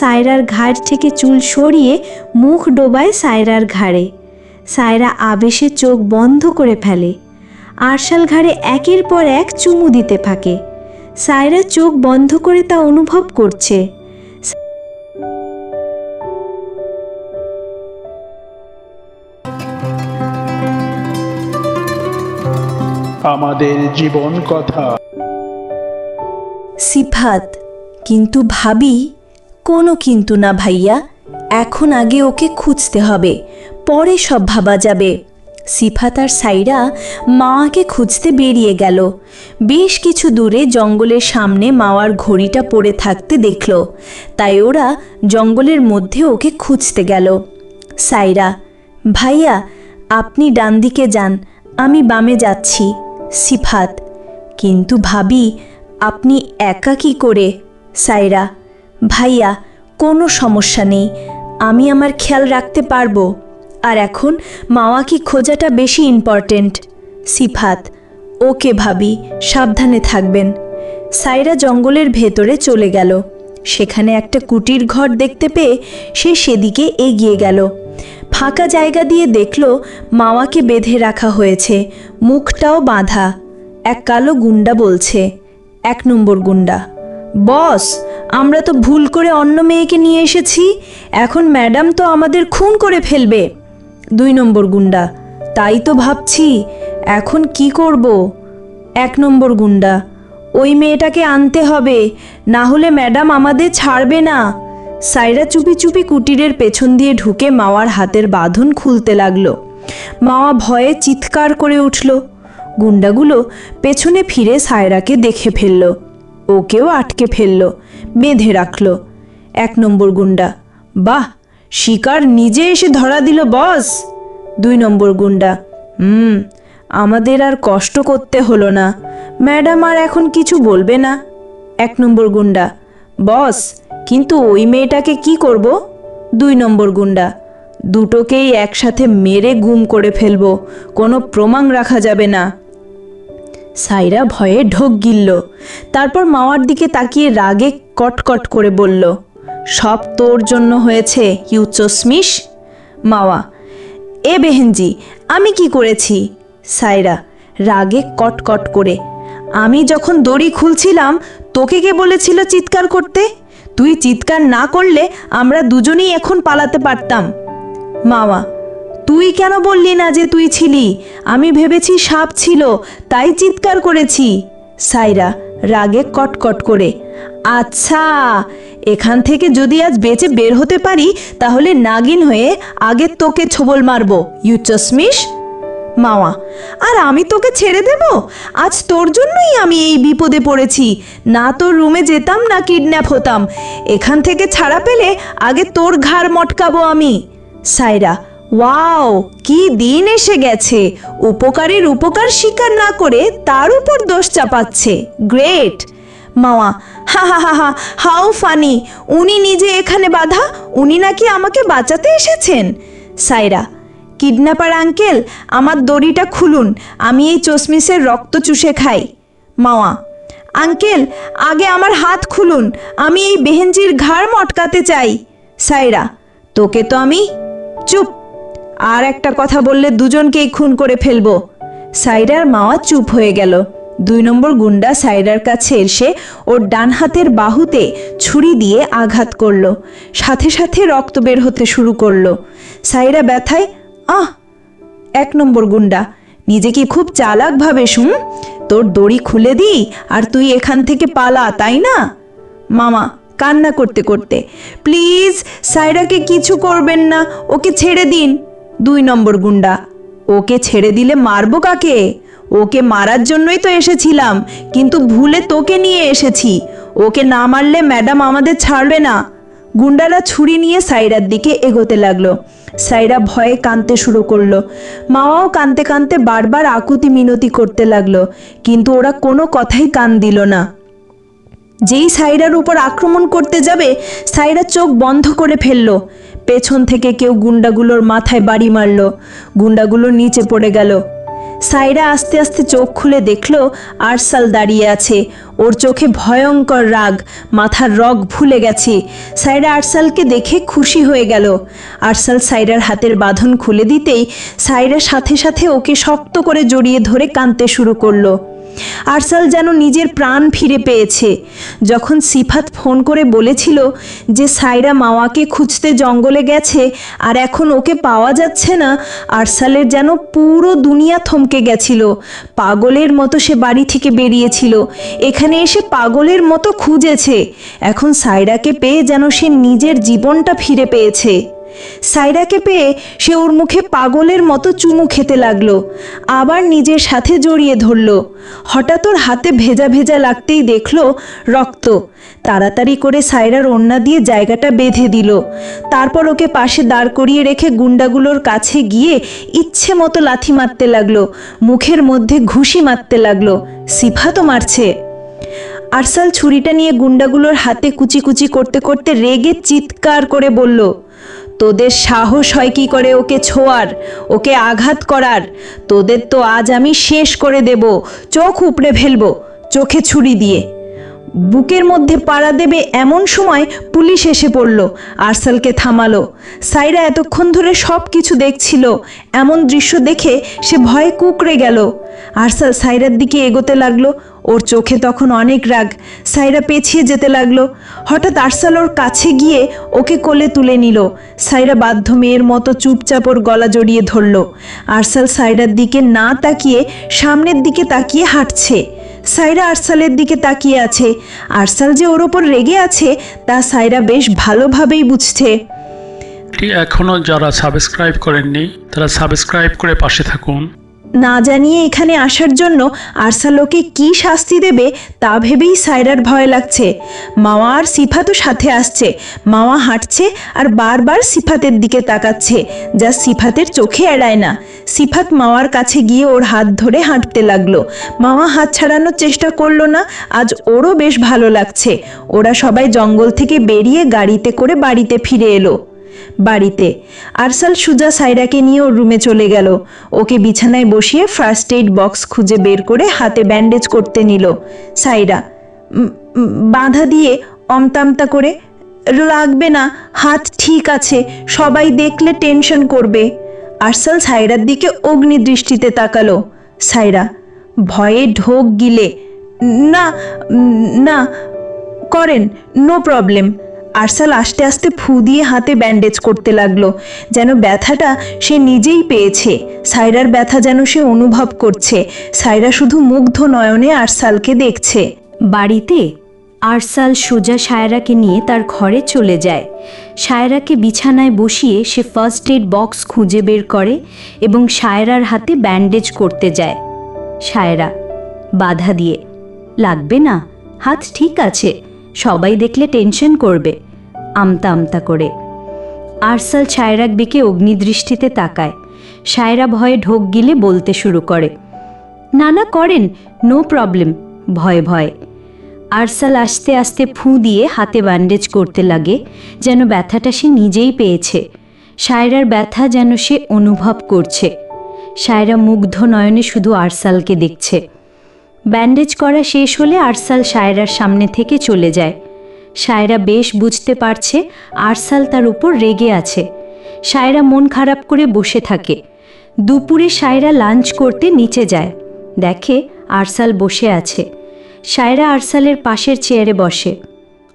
সায়রার ঘাড় থেকে চুল সরিয়ে মুখ ডোবায় সায়রার ঘাড়ে। সায়রা আবেশে চোখ বন্ধ করে ফেলে। আরশাল ঘাড়ে একের পর এক চুমু দিতে থাকে। সায়রা চোখ বন্ধ করে তা অনুভব করছে। আমাদের জীবন কথা। সিফাত কিন্তু ভাবি কোনো কিন্তু না ভাইয়া, এখন আগে ওকে খুঁজতে হবে, পরে সব ভাবা যাবে। সিফাত আর সাইরা মাকে খুঁজতে বেরিয়ে গেল। বেশ কিছু দূরে জঙ্গলের সামনে মাওয়ার ঘড়িটা পড়ে থাকতে দেখল। তাই ওরা জঙ্গলের মধ্যে ওকে খুঁজতে গেল। সাইরা, ভাইয়া, আপনি ডান দিকে যান, আমি বামে যাচ্ছি। সিফাত, কিন্তু ভাবি, আপনি একা কি করে? সাইরা, ভাইয়া কোনো সমস্যা নেই। আমি আমার খেয়াল রাখতে পারব। আর এখন মাওয়া কি খোঁজাটা বেশি ইম্পর্টেন্ট সিফাত, ওকে ভাবি, সাবধানে থাকবেন। সাইরা জঙ্গলের ভেতরে চলে গেল। সেখানে একটা কুটির ঘর দেখতে পেয়ে সে সেদিকে এগিয়ে গেল। ফাঁকা জায়গা দিয়ে দেখল মাওয়াকে বেঁধে রাখা হয়েছে। মুখটাও বাঁধা। এক কালো গুন্ডা বলছে, এক নম্বর গুন্ডা। বস আমরা তো ভুল করে অন্য মেয়েকে নিয়ে এসেছি। এখন ম্যাডাম তো আমাদের খুন করে ফেলবে। দুই নম্বর গুন্ডা, তাই তো ভাবছি, এখন কি করব? এক নম্বর গুন্ডা, ওই মেয়েটাকে আনতে হবে, না হলে ম্যাডাম আমাদের ছাড়বে না। সাইরা চুপি চুপি কুটিরের পেছন দিয়ে ঢুকে মাওয়ার হাতের বাঁধন খুলতে লাগল। মাওয়া ভয়ে চিৎকার করে উঠল। গুন্ডাগুলো পেছনে ফিরে সায়রাকে দেখে ফেলল। ওকেও আটকে ফেলল। বেঁধে রাখল। এক নম্বর গুন্ডা বাহ, শিকার নিজে এসে ধরা দিল, বস! দুই নম্বর গুন্ডা হুম, আমাদের আর কষ্ট করতে হলো না। ম্যাডাম আর এখন কিছু বলবে না। এক নম্বর গুন্ডা বস, কিন্তু ওই মেয়েটাকে কি করব? দুই নম্বর গুন্ডা দুটোকেই একসাথে মেরে গুম করে ফেলব, কোনো প্রমাণ রাখা যাবে না। সাইরা ভয়ে ঢোক গিলল। তারপর মাওয়ার দিকে তাকিয়ে রাগে কটকট করে বলল, সব তোর জন্য হয়েছে ইউ চশমিশ মাওয়া, এ বেহেনজি, আমি কি করেছি? সাইরা, রাগে কটকট করে। আমি যখন দড়ি খুলছিলাম, তোকে কে বলেছিল চিৎকার করতে? তুই চিৎকার না করলে আমরা দুজনেই এখন পালাতে পারতাম। মাওয়া, তুই কেন বললি না যে তুই ছিলি? আমি ভেবেছি সাপ ছিল, তাই চিৎকার করেছি। সাইরা, রাগে কটকট করে। আচ্ছা এখান থেকে যদি আজ বেঁচে বের হতে পারি, তাহলে নাগিন হয়ে আগে তোকে ছোবল মারবো। ইউ চশমিশ মাওয়া আর আমি তোকে ছেড়ে দেব? আজ তোর জন্যই আমি এই বিপদে পড়েছি। না তোর রুমে যেতাম, না কিডন্যাপ হতাম। এখান থেকে ছাড়া পেলে আগে তোর ঘাড় মটকাবো আমি। সাইরা, ওয়াও, কি দিন এসে গেছে। উপকারের উপকার স্বীকার না করে তার উপর দোষ চাপাচ্ছে। গ্রেট! মাওয়া, হা হা হা হা হাউ ফানি, উনি নিজে এখানে বাধা, উনি নাকি আমাকে বাঁচাতে এসেছেন? সাইরা, কিডন্যাপার আঙ্কেল, আমার দড়িটা খুলুন, আমি এই চশমিসের রক্ত চুষে খাই। মাওয়া, আঙ্কেল, আগে আমার হাত খুলুন, আমি এই বেহেনজির ঘাড় মটকাতে চাই। সাইরা, তোকে তো আমি, চুপ, আর একটা কথা বললে দুজনকেই খুন করে ফেলব। সাইরার মাওয়া চুপ হয়ে গেল। দুই নম্বর গুন্ডা সাইরার কাছে এসে ওর ডান হাতের বাহুতে ছুরি দিয়ে আঘাত করল। সাথে সাথে রক্ত বের হতে শুরু করল। সাইরা ব্যথায়, আহ, এক নম্বর গুন্ডা নিজেকে খুব চালাক ভাবে শুন? তোর দড়ি খুলে দিই আর তুই এখান থেকে পালা, তাই না? মামা, কান্না করতে করতে। প্লিজ, সাইরাকে কিছু করবেন না, ওকে ছেড়ে দিন। দুই নম্বর গুন্ডা, ওকে ছেড়ে দিলে মারবো কাকে? ওকে মারার জন্যই তো এসেছিলাম, কিন্তু ভুলে তোকে নিয়ে এসেছি। ওকে না মারলে ম্যাডাম আমাদের ছাড়বে না। গুন্ডারা ছুরি নিয়ে সাইরার দিকে এগোতে লাগল। সাইরা ভয়ে কাঁদতে শুরু করল। মাওয়াও কাঁদতে কাঁদতে বারবার আকুতি মিনতি করতে লাগল, কিন্তু ওরা কোনো কথাই কান দিল না। যেই সাইরার উপর আক্রমণ করতে যাবে, সাইরা চোখ বন্ধ করে ফেলল। পেছন থেকে কেউ গুন্ডাগুলোর মাথায় বাড়ি মারলো। গুন্ডাগুলো নিচে পড়ে গেল। সাইরা আস্তে আস্তে চোখ খুলে দেখল আরসাল দাঁড়িয়ে আছে। ওর চোখে ভয়ঙ্কর রাগ, মাথার রগ ভুলে গেছে। সাইরা আরসালকে দেখে খুশি হয়ে গেল। আরসাল সাইরার হাতের বাঁধন খুলে দিতেই সাইরা সাথে সাথে ওকে শক্ত করে জড়িয়ে ধরে কাঁদতে শুরু করল। আরসাল যেন নিজের প্রাণ ফিরে পেয়েছে। যখন সিফাত ফোন করে বলেছিল যে সাইরা মাওয়াকে খুঁজতে জঙ্গলে গেছে আর এখন ওকে পাওয়া যাচ্ছে না, আরসালের যেন পুরো দুনিয়া থমকে গেছিল। পাগলের মতো সে বাড়ি থেকে বেরিয়েছিল। এখানে এসে পাগলের মতো খুঁজেছে। এখন সাইরাকে পেয়ে যেন সে নিজের জীবনটা ফিরে পেয়েছে। সাইরাকে পেয়ে সে ওর মুখে পাগলের মতো চুমু খেতে লাগল, আবার নিজের সাথে জড়িয়ে ধরলো। হঠাৎ ওর হাতে ভেজা ভেজা লাগতেই দেখল রক্ত। তাড়াতাড়ি করে সাইরার ওড়না দিয়ে জায়গাটা বেঁধে দিল। তারপর ওকে পাশে দাঁড় করিয়ে রেখে গুন্ডাগুলোর কাছে গিয়ে ইচ্ছে মতো লাথি মারতে লাগল, মুখের মধ্যে ঘুষি মারতে লাগল। সিফা তো মারছে। আরসাল ছুরিটা নিয়ে গুন্ডাগুলোর হাতে কুচি কুচি করতে করতে রেগে চিৎকার করে বলল তোদের সাহস হয় কি করে ওকে ছোঁয়ার, ওকে আঘাত করার? তোদের তো আজ আমি শেষ করে দেব, চোখ উপড়ে ফেলব, চোখে ছুরি দিয়ে। বুকের মধ্যে পাড়া দেবে এমন সময় পুলিশ এসে পড়ল। আরসালকে থামালো। সাইরা এতক্ষণ ধরে সব কিছু দেখছিল। এমন দৃশ্য দেখে সে ভয়ে কুকড়ে গেল। আরসাল সাইরার দিকে এগোতে লাগল। ওর চোখে তখন অনেক রাগ। সাইরা পেছিয়ে যেতে লাগল। হঠাৎ আরসাল ওর কাছে গিয়ে ওকে কোলে তুলে নিল। সাইরা বাধ্য মেয়ের মতো চুপচাপ ওর গলা জড়িয়ে ধরলো। আরসাল সাইরার দিকে না তাকিয়ে সামনের দিকে তাকিয়ে হাঁটছে। সাইরা আরসালের দিকে তাকিয়ে আছে। আরসাল যে ওর ওপর রেগে আছে, তা সাইরা বেশ ভালোভাবেই বুঝছে। এখনও যারা সাবস্ক্রাইব করেননি, তারা সাবস্ক্রাইব করে পাশে থাকুন। না জানিয়ে এখানে আসার জন্য আরসাল ওকে কি শাস্তি দেবে তা ভেবেই সাইরার ভয় লাগছে। মাওয়া আর সিফাতও সাথে আসছে। মাওয়া হাঁটছে আর বারবার সিফাতের দিকে তাকাচ্ছে, যা সিফাতের চোখে এড়ায় না। সিফাত মাওয়ার কাছে গিয়ে ওর হাত ধরে হাঁটতে লাগল। মাওয়া হাত ছাড়ানোর চেষ্টা করল না, আজ ওরও বেশ ভালো লাগছে। ওরা সবাই জঙ্গল থেকে বেরিয়ে গাড়িতে করে বাড়িতে ফিরে এলো। বাড়িতে। আরসাল সুজা সাইরাকে নিয়ে ওর রুমে চলে গেল। ওকে বিছানায় বসিয়ে ফার্স্ট এইড বক্স খুঁজে বের করে হাতে ব্যান্ডেজ করতে নিল। সাইরা "উম, উম, বাঁধা দিয়ে অমতামতা করে লাগবে না হাত ঠিক আছে সবাই দেখলে টেনশন করবে। আরসাল সাইরার দিকে অগ্নি দৃষ্টিতে তাকালো। সাইরা ভয়ে ঢোক গিলে না না করেন নো প্রবলেম আরসাল আস্তে আস্তে ফু দিয়ে হাতে ব্যান্ডেজ করতে লাগল। যেন ব্যথাটা সে নিজেই পেয়েছে। সাইরার ব্যথা যেন সে অনুভব করছে। সাইরা শুধু মুগ্ধ নয়নে আরসালকে দেখছে। বাড়িতে আরসাল সোজা সায়রাকে নিয়ে তার ঘরে চলে যায়। সায়রাকে বিছানায় বসিয়ে সে ফার্স্ট এড বক্স খুঁজে বের করে এবং সায়রার হাতে ব্যান্ডেজ করতে যায়। সায়রা, বাধা দিয়ে, লাগবে না, হাত ঠিক আছে। সবাই দেখলে টেনশন করবে, আমতা আমতা করে। আরসাল সায়রার দিকে অগ্নিদৃষ্টিতে তাকায়। সায়রা ভয়ে ঢোক গিলে বলতে শুরু করে না না করেন, নো প্রবলেম, ভয়ে ভয়ে। আরসাল আস্তে আস্তে ফু দিয়ে হাতে ব্যান্ডেজ করতে লাগে, যেন ব্যথাটা সে নিজেই পেয়েছে। সায়রার ব্যথা যেন সে অনুভব করছে। সায়রা মুগ্ধ নয়নে শুধু আরসালকে দেখছে। ব্যান্ডেজ করা শেষ হলে আরসাল সায়রার সামনে থেকে চলে যায়। সায়রা বেশ বুঝতে পারছে আরসাল তার উপর রেগে আছে। সায়রা মন খারাপ করে বসে থাকে। দুপুরে সায়রা লাঞ্চ করতে নিচে যায়। দেখে আরসাল বসে আছে। সায়রা আরসালের পাশের চেয়ারে বসে।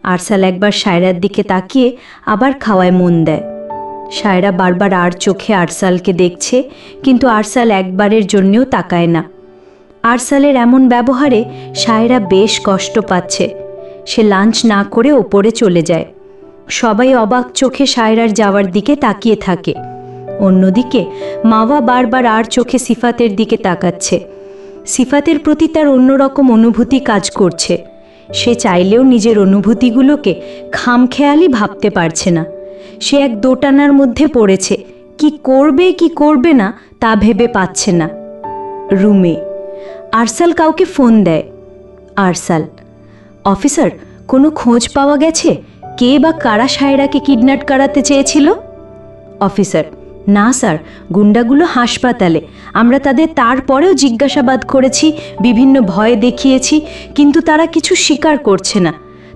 আরসাল একবার সায়রার দিকে তাকিয়ে আবার খাওয়ায় মন দেয়। সায়রা বারবার আর চোখে আরসালকে দেখছে, কিন্তু আরসাল একবারের জন্যেও তাকায় না। আরসালের এমন ব্যবহারে সায়রা বেশ কষ্ট পাচ্ছে। সে লাঞ্চ না করে ওপরে চলে যায়। সবাই অবাক চোখে সায়রার যাওয়ার দিকে তাকিয়ে থাকে। অন্যদিকে, মাওয়া বারবার আর চোখে সিফাতের দিকে তাকাচ্ছে। সিফাতের প্রতি তার অন্যরকম অনুভূতি কাজ করছে। সে চাইলেও নিজের অনুভূতিগুলোকে খামখেয়ালি ভাবতে পারছে না। সে এক দোটানার মধ্যে পড়েছে। কি করবে কি করবে না, তা ভেবে পাচ্ছে না। রুমে আরসাল কাউকে ফোন দেয়। আরসাল, অফিসার, কোনো খোঁজ পাওয়া গেছে? কে বা কারা সায়রাকে কিডন্যাপ করাতে চেয়েছিল? অফিসার, না স্যার, গুন্ডাগুলো হাসপাতালে। আমরা তাদের তারপরেও জিজ্ঞাসাবাদ করেছি, বিভিন্ন ভয় দেখিয়েছি, কিন্তু তারা কিছু স্বীকার করছে না।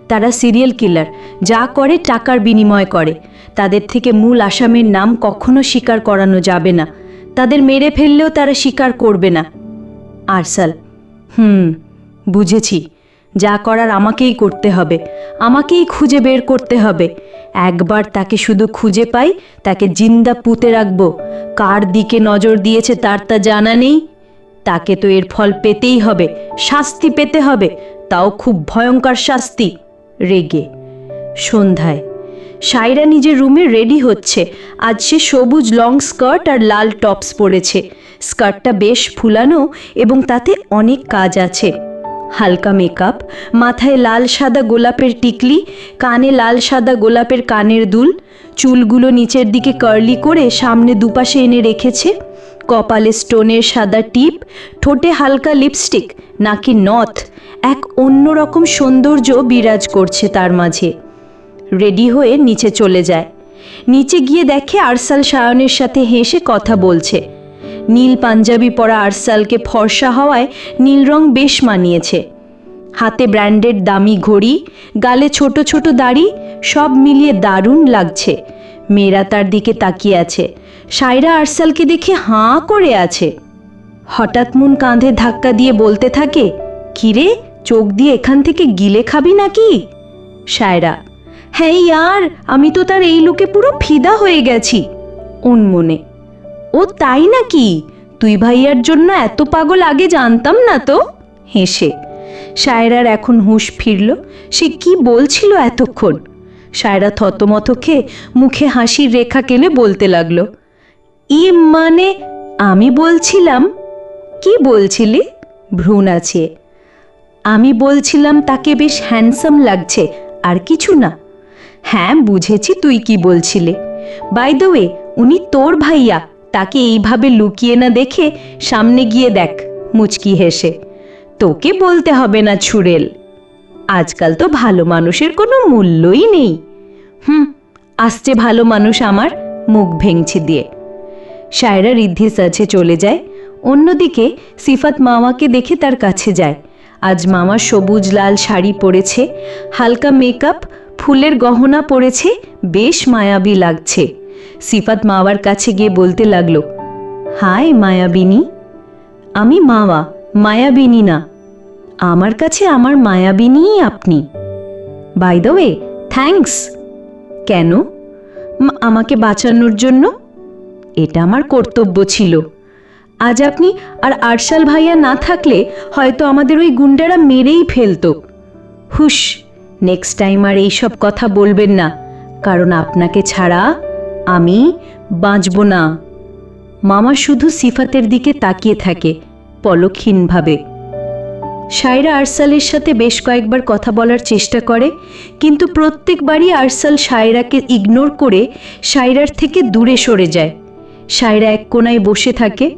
তারা সিরিয়াল কিলার, যা করে টাকার বিনিময় করে। তাদের থেকে মূল আসামের নাম কখনো স্বীকার করানো যাবে না। তাদের মেরে ফেললেও তারা স্বীকার করবে না। আরসাল। হুম, বুঝেছি। যা করার আমাকেই করতে হবে। আমাকেই খুঁজে বের করতে হবে। একবার তাকে শুধু খুঁজে পাই, তাকে জিন্দা পুঁতে রাখব। কার দিকে নজর দিয়েছে তার তা জানা নেই। তাকে তো এর ফল পেতেই হবে, শাস্তি পেতে হবে। তাও খুব ভয়ঙ্কর শাস্তি। রেগে। সন্ধ্যায়। সাইরা নিজের রুমে রেডি হচ্ছে। আজ সে সবুজ লং স্কার্ট আর লাল টপস পরেছে। স্কার্টটা বেশ ফুলানো এবং তাতে অনেক কাজ আছে। হালকা মেকআপ, মাথায় লাল সাদা গোলাপের টিকলি, কানে লাল সাদা গোলাপের কানের দুল, চুলগুলো নিচের দিকে কার্লি করে সামনে দুপাশে এনে রেখেছে, কপালে স্টোনের সাদা টিপ, ঠোঁটে হালকা লিপস্টিক নাকি নথ, এক অন্যরকম সৌন্দর্য বিরাজ করছে তার মাঝে। রেডি হয়ে নিচে চলে যায়। নিচে গিয়ে দেখে আরসাল সায়নের সাথে হেসে কথা বলছে। নীল পাঞ্জাবি পরা আরসালকে ফর্সা হওয়ায় নীল রং বেশ মানিয়েছে। হাতে ব্র্যান্ডেড দামি ঘড়ি, গালে ছোট ছোট দাড়ি, সব মিলিয়ে দারুণ লাগছে। মেয়েরা তার দিকে তাকিয়ে আছে। সায়রা আরসালকে দেখে হাঁ করে আছে। হঠাৎ মন কাঁধে ধাক্কা দিয়ে বলতে থাকে, কিরে, চোখ দিয়ে এখান থেকে গিলে খাবি নাকি? সায়রা হ্যাঁ ইয়ার, আমি তো তার এই লোকে পুরো ফিদা হয়ে গেছি। মনে ও তাই নাকি? তুই ভাইয়ার জন্য এত পাগল আগে জানতাম না তো। হেসে। সায়রার এখন হুঁশ ফিরল, সে কি বলছিল এতক্ষণ? সায়রা থতমত খেয়ে মুখে হাসির রেখা কেলে বলতে লাগল, ই মানে আমি বলছিলাম? কি বলছিলি? ভ্রূণ আছে। আমি বলছিলাম তাকে বেশ হ্যান্ডসাম লাগছে, আর কিছু না। হ্যাঁ বুঝেছি তুই কি বলছিলে। বাই দ্য ওয়ে, উনি তোর ভাইয়া তাকে এইভাবে লুকিয়ে না দেখে সামনে গিয়ে দেখ, মুচকি হেসে। তোকে বলতে হবে না ছুড়েল আজকাল তো ভালো মানুষের কোনো মূল্যই নেই। হুম, আসছে ভালো মানুষ আমার মুখ ভেঙছি দিয়ে। সায়রা রিদ্ধির কাছে চলে যায়, অন্যদিকে সিফাত মামাকে দেখে তার কাছে যায়। আজ মামা সবুজ লাল শাড়ি পরেছে, হালকা মেকআপ, ফুলের গহনা পরেছে, বেশ মায়াবী লাগছে। সিফাত মাওয়ার কাছে গিয়ে বলতে লাগল হায় মায়াবিনী। আমি মাওয়া, মায়াবিনী না। আমার কাছে আমার মায়াবিনীই আপনি। বাই দ্য ওয়ে থ্যাঙ্কস কেন? আমাকে বাঁচানোর জন্য? এটা আমার কর্তব্য ছিল। আজ আপনি আর আরশাল ভাইয়া না থাকলে হয়তো আমাদের ওই গুন্ডারা মেরেই ফেলতো। হুশ নেক্সট টাইম আর এইসব কথা বলবেন না, কারণ আপনাকে ছাড়া আমি বাঁচব না। মামা শুধু সিফাতের দিকে তাকিয়ে থাকে পলক্ষীনভাবে সায়রা আরসালের সাথে বেশ কয়েকবার কথা বলার চেষ্টা করে, কিন্তু প্রত্যেকবারই আরসাল সায়রাকে ইগনোর করে সায়রার থেকে দূরে সরে যায়। সায়রা এক কোনায় বসে থাকে।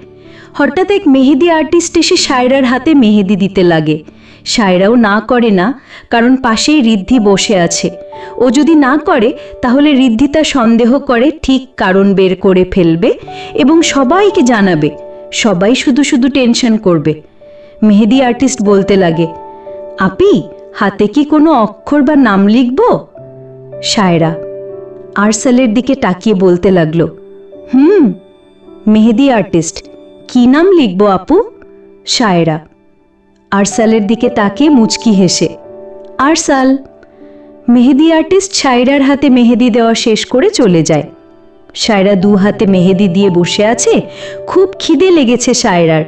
হঠাৎ এক মেহেদি আর্টিস্ট এসে সায়রার হাতে মেহেদি দিতে লাগে। সায়রাও না করে না, কারণ পাশেই ঋদ্ধি বসে আছে। ও যদি না করে, তাহলে ঋদ্ধি তা সন্দেহ করে ঠিক কারণ বের করে ফেলবে এবং সবাইকে জানাবে। সবাই শুধু শুধু টেনশন করবে। মেহেদি আর্টিস্ট বলতে লাগে, আপি, হাতে কি কোনো অক্ষর বা নাম লিখব? সায়রা আরসালের দিকে তাকিয়ে বলতে লাগল, হুম, মেহেদি আর্টিস্ট, কি নাম লিখব আপু? সায়রা আরসালের দিকে তাকে মুচকি হেসে, আরসাল, মেহেদি আর্টিস্ট সায়রার হাতে মেহেদি দেওয়া শেষ করে চলে যায়। সায়রা দু হাতে মেহেদি দিয়ে বসে আছে, খুব খিদে লেগেছে সায়রার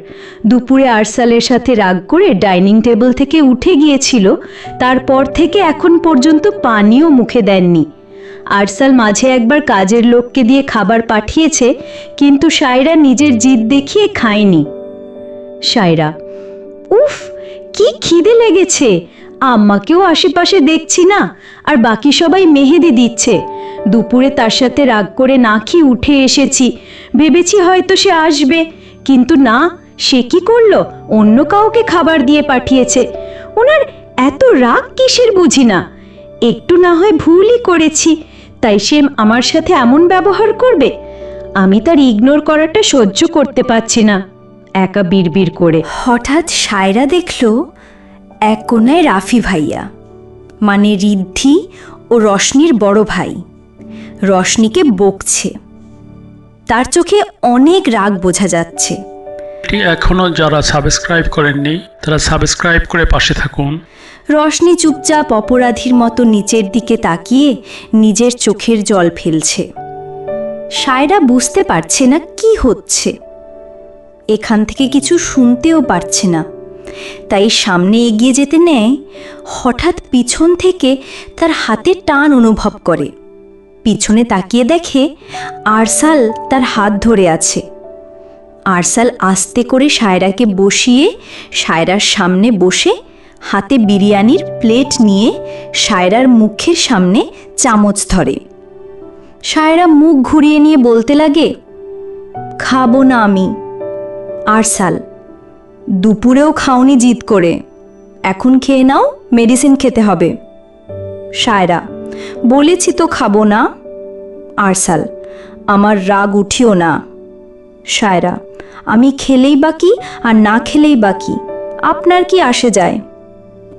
দুপুরে আরসালের সাথে রাগ করে ডাইনিং টেবিল থেকে উঠে গিয়েছিল, তারপর থেকে এখন পর্যন্ত পানিও মুখে দেননি। আরসাল মাঝে একবার কাজের লোককে দিয়ে খাবার পাঠিয়েছে, কিন্তু সায়রা নিজের জিদ দেখিয়ে খায়নি। সায়রা উফ কি খিদে লেগেছে? আম্মাকেও আশেপাশে দেখছি না, আর বাকি সবাই মেহেদি দিচ্ছে। দুপুরে তার সাথে রাগ করে না খেয়ে উঠে এসেছি। ভেবেছি হয়তো সে আসবে, কিন্তু না, সে কি করল? অন্য কাউকে খাবার দিয়ে পাঠিয়েছে। ওনার এত রাগ কিসের বুঝি না? একটু না হয় ভুলই করেছি, তাই সে আমার সাথে এমন ব্যবহার করবে? আমি তার ইগনোর করাটা সহ্য করতে পারছি না। একা বিড়বিড় করে। হঠাৎ সায়রা দেখল এক কোনায় রাফি ভাইয়া মানে রিদ্ধি ও রশনির বড় ভাই। রশনিকে বকছে। তার চোখে অনেক রাগ বোঝা যাচ্ছে। এখনও যারা সাবস্ক্রাইব করেননি তারা সাবস্ক্রাইব করে পাশে থাকুন। রশনি চুপচাপ অপরাধীর মতো নিচের দিকে তাকিয়ে নিজের চোখের জল ফেলছে। সায়রা বুঝতে পারছে না কি হচ্ছে। এখান থেকে কিছু শুনতেও পারছে না। তাই সামনে এগিয়ে যেতে নেয়, হঠাৎ পিছন থেকে তার হাতে টান অনুভব করে। পিছনে তাকিয়ে দেখে আরসাল তার হাত ধরে আছে। আরসাল আস্তে করে সায়রাকে বসিয়ে সায়রার সামনে বসে হাতে বিরিয়ানির প্লেট নিয়ে সায়রার মুখের সামনে চামচ ধরে। সায়রা মুখ ঘুরিয়ে নিয়ে বলতে লাগে, খাব না আমি। আরসাল দুপুরেও খাওনি জিদ করে। এখন খেয়ে নাও, মেডিসিন খেতে হবে। সায়রা, বলেছি তো খাব না। আরসাল আমার রাগ উঠিও না। সায়রা, আমি খেলেই বাকি আর না খেলেই বাকি আপনার কি আসে যায়?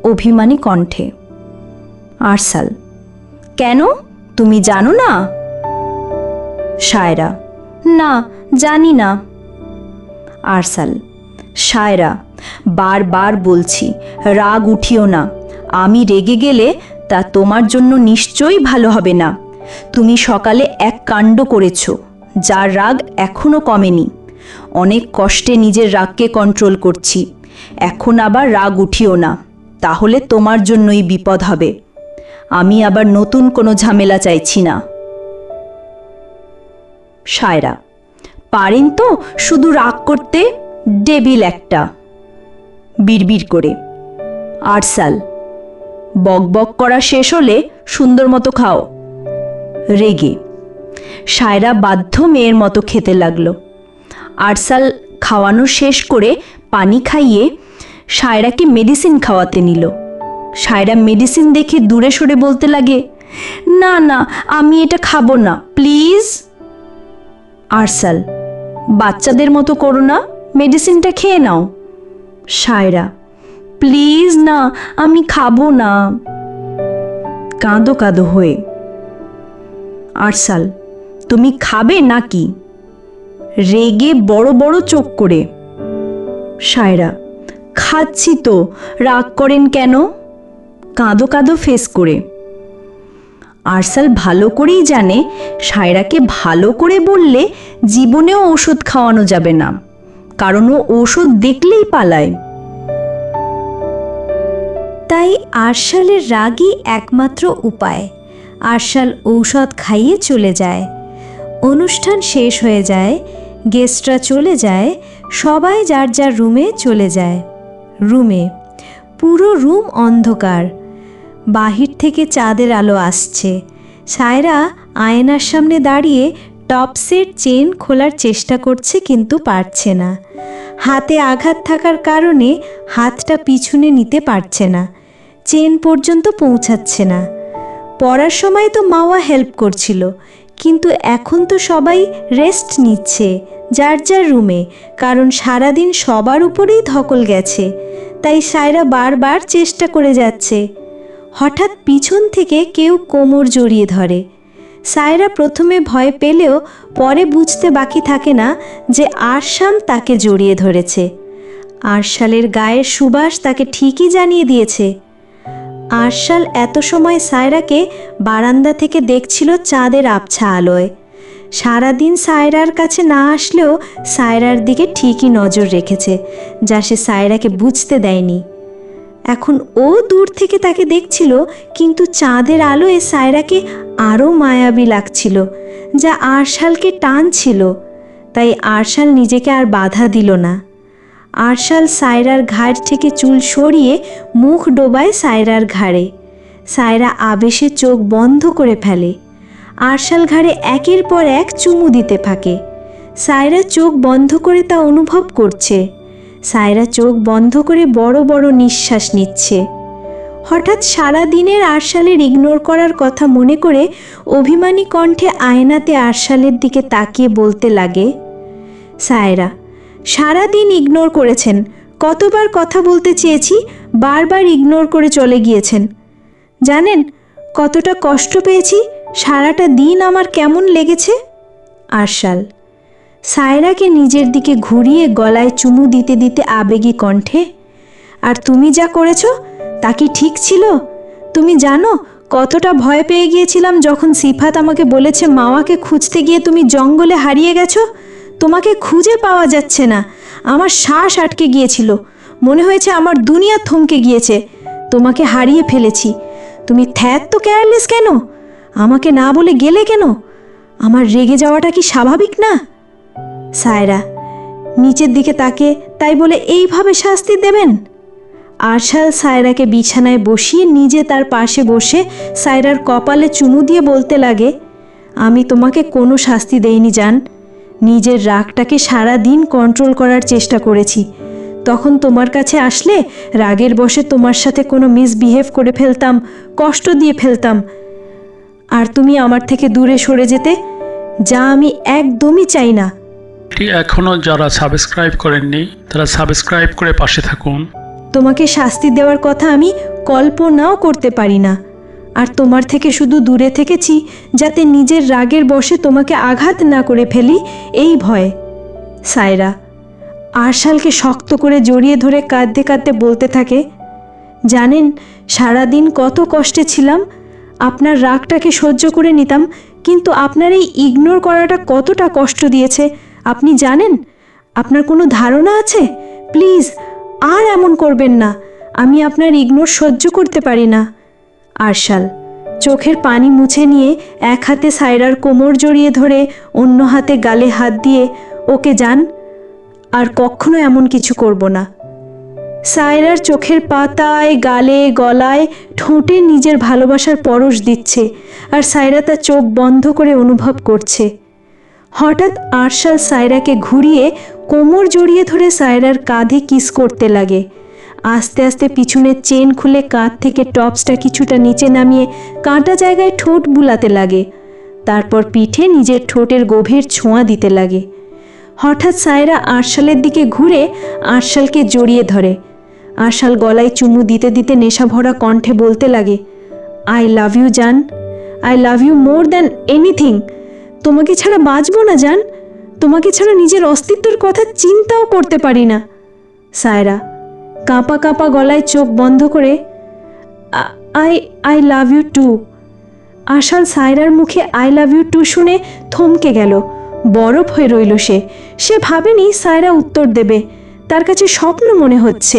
অভিমানী কণ্ঠে। আরসাল কেন? তুমি জানো না? সায়রা, না, জানি না। আরসাল। সায়রা বারবার বলছি, রাগ উঠিও না। আমি রেগে গেলে তা তোমার জন্য নিশ্চয়ই ভালো হবে না। তুমি সকালে এক কাণ্ড করেছ, যার রাগ এখনও কমেনি। অনেক কষ্টে নিজের রাগকে কন্ট্রোল করছি। এখন আবার রাগ উঠিও না, তাহলে তোমার জন্যই বিপদ হবে। আমি আবার নতুন কোনো ঝামেলা চাইছি না। সায়রা পারেন তো? শুধু রাগ করতে ডেবিল একটা। বিড়বিড় করে। আরসাল, বক বক করা শেষ হলে সুন্দর মতো খাও। রেগে, সায়রা বাধ্য মেয়ের মতো খেতে লাগল। আরসাল খাওয়ানো শেষ করে পানি খাইয়ে সায়রাকে মেডিসিন খাওয়াতে নিল। সায়রা মেডিসিন দেখে দূরে সরে বলতে লাগে, না না, আমি এটা খাব না, প্লিজ? আরসাল বাচ্চাদের মতো করো না মেডিসিনটা খেয়ে নাও। সায়রা, প্লিজ না, আমি খাব না। কাঁদো কাঁদো হয়ে। আরসাল তুমি খাবে নাকি? রেগে বড় বড় চোখ করে। সায়রা, খাচ্ছি তো, রাগ করেন কেন? কাঁদো কাঁদো ফেস করে। আরসাল ভালো করেই জানে, সায়রাকে ভালো করে বললে জীবনেও ওষুধ খাওয়ানো যাবে না, কারণ ও ওষুধ দেখলেই পালায়। তাই আরশালের রাগই একমাত্র উপায়। আরশাল ঔষধ খাইয়ে চলে যায়। অনুষ্ঠান শেষ হয়ে যায়, গেস্টরা চলে যায়, সবাই যার যার রুমে চলে যায়। রুমে, পুরো রুম অন্ধকার বাহির থেকে চাঁদের আলো আসছে। সায়রা আয়নার সামনে দাঁড়িয়ে টপসের চেন খোলার চেষ্টা করছে কিন্তু পারছে না। হাতে আঘাত থাকার কারণে হাতটা পিছনে নিতে পারছে না। চেন পর্যন্ত পৌঁছাচ্ছে না। পড়ার সময় তো মাওয়া হেল্প করছিল, কিন্তু এখন তো সবাই রেস্ট নিচ্ছে, যার যার রুমে, কারণ সারাদিন সবার উপরেই ধকল গেছে। তাই সায়রা বারবার চেষ্টা করে যাচ্ছে। হঠাৎ পিছন থেকে কেউ কোমর জড়িয়ে ধরে। সায়রা প্রথমে ভয় পেলেও পরে বুঝতে বাকি থাকে না যে আরশাম তাকে জড়িয়ে ধরেছে। আরশালের গায়ের সুবাস তাকে ঠিকই জানিয়ে দিয়েছে। আরশাল এত সময় সায়রাকে বারান্দা থেকে দেখছিল চাঁদের আবছা আলোয়। সারাদিন সায়রার কাছে না আসলেও সায়রার দিকে ঠিকই নজর রেখেছে, যা সে সায়রাকে বুঝতে দেয়নি। এখন ও দূর থেকে তাকে দেখছিল, কিন্তু চাঁদের আলোয় সায়রাকে আরও মায়াবী লাগছিল, যা আরশালকে টানছিল। তাই আরশাল নিজেকে আর বাধা দিল না। আরশাল সায়রার ঘাড় থেকে চুল সরিয়ে মুখ ডোবায় সায়রার ঘাড়ে। সায়রা আবেশে চোখ বন্ধ করে ফেলে। আরশাল ঘাড়ে একের পর এক চুমু দিতে থাকে। সায়রা চোখ বন্ধ করে তা অনুভব করছে। সায়রা চোখ বন্ধ করে বড় বড় নিঃশ্বাস নিচ্ছে। হঠাৎ সারা দিনের আরশালের ইগনোর করার কথা মনে করে অভিমানী কণ্ঠে আয়নাতে আরশালের দিকে তাকিয়ে বলতে লাগে, সায়রা, সারা দিন ইগনোর করেছেন। কতবার কথা বলতে চেয়েছি, বারবার ইগনোর করে চলে গিয়েছেন। জানেন কতটা কষ্ট পেয়েছি, সারাটা দিন আমার কেমন লেগেছে? আরশাল সায়রাকে নিজের দিকে ঘুরিয়ে গলায় চুমু দিতে দিতে আবেগী কণ্ঠে, আর তুমি যা করেছ তা কি ঠিক ছিল? তুমি জানো কতটা ভয় পেয়ে গিয়েছিলাম যখন সিফাত আমাকে বলেছে মাওয়াকে খুঁজতে গিয়ে তুমি জঙ্গলে হারিয়ে গেছো? তোমাকে খুঁজে পাওয়া যাচ্ছে না। আমার শ্বাস আটকে গিয়েছিল। মনে হয়েছে আমার দুনিয়া থমকে গিয়েছে। তোমাকে হারিয়ে ফেলেছি। তুমি থ্যাত তো কেয়ারলেস কেন? আমাকে না বলে গেলে কেন? আমার রেগে যাওয়াটা কি স্বাভাবিক না? সায়রা, নিচের দিকে তাকে তাই বলে এইভাবে শাস্তি দেবেন? আরশাল সায়রাকে বিছানায় বসিয়ে নিজে তার পাশে বসে সায়রার কপালে চুমু দিয়ে বলতে লাগে, আমি তোমাকে কোনো শাস্তি দেইনি, জান। নিজের রাগটাকে সারা দিন কন্ট্রোল করার চেষ্টা করেছি। তখন তোমার কাছে আসলে রাগের বশে তোমার সাথে কোনো মিসবিহেভ করে ফেলতাম, কষ্ট দিয়ে ফেলতাম। আর তুমি আমার থেকে দূরে সরে যেতে, যা আমি একদমই চাই না। এখনও যারা সাবস্ক্রাইব করেননি, তারা সাবস্ক্রাইব করে পাশে থাকুন। তোমাকে শাস্তি দেওয়ার কথা আমি কল্পনাও করতে পারি না। আর তোমার থেকে শুধু দূরে থেকেছি, যাতে নিজের রাগের বশে তোমাকে আঘাত না করে ফেলি, এই ভয়ে। সায়রা, আরশালকে শক্ত করে জড়িয়ে ধরে কাঁদতে কাঁদতে বলতে থাকে, জানেন, সারাদিন কত কষ্টে ছিলাম, আপনার রাগটাকে সহ্য করে নিতাম, কিন্তু আপনার এই ইগনোর করাটা কতটা কষ্ট দিয়েছে আপনি জানেন? আপনার কোনো ধারণা আছে? প্লিজ, আর এমন করবেন না। আমি আপনার ইগনোর সহ্য করতে পারি না। আরশাল, চোখের পানি মুছে নিয়ে এক হাতে সায়রার কোমর জড়িয়ে ধরে অন্য হাতে গালে হাত দিয়ে, ওকে যান, আর কখনো এমন কিছু করব না। সায়রার চোখের পাতায়, গালে, গলায় ঠোঁটে নিজের ভালোবাসার পরশ দিচ্ছে, আর সায়রা তার চোখ বন্ধ করে অনুভব করছে। হঠাৎ আরশাল সায়রাকে ঘুরিয়ে কোমর জড়িয়ে ধরে সায়রার কাঁধে কিস করতে লাগে। আস্তে আস্তে পিছনের চেন খুলে কাঁধ থেকে টপসটা কিছুটা নিচে নামিয়ে কাঁটা জায়গায় ঠোঁট বুলাতে লাগে। তারপর পিঠে নিজের ঠোঁটের গভীর ছোঁয়া দিতে লাগে। হঠাৎ সায়রা আরশালের দিকে ঘুরে আরশালকে জড়িয়ে ধরে। আরশাল গলায় চুমু দিতে দিতে নেশা ভরা কণ্ঠে বলতে লাগে, আই লাভ ইউ, জান। I love you more than anything. তোমাকে ছাড়া বাঁচবো না, জান। তোমাকে ছাড়া নিজের অস্তিত্বের কথা চিন্তাও করতে পারি না। সায়রা, কাঁপা কাঁপা গলায় চোখ বন্ধ করে I I love you too. আশাল সায়রার মুখে আই লাভ ইউ টু শুনে থমকে গেল। বরফ হয়ে রইল সে। সে ভাবেনি সায়রা উত্তর দেবে। তার কাছে স্বপ্ন মনে হচ্ছে।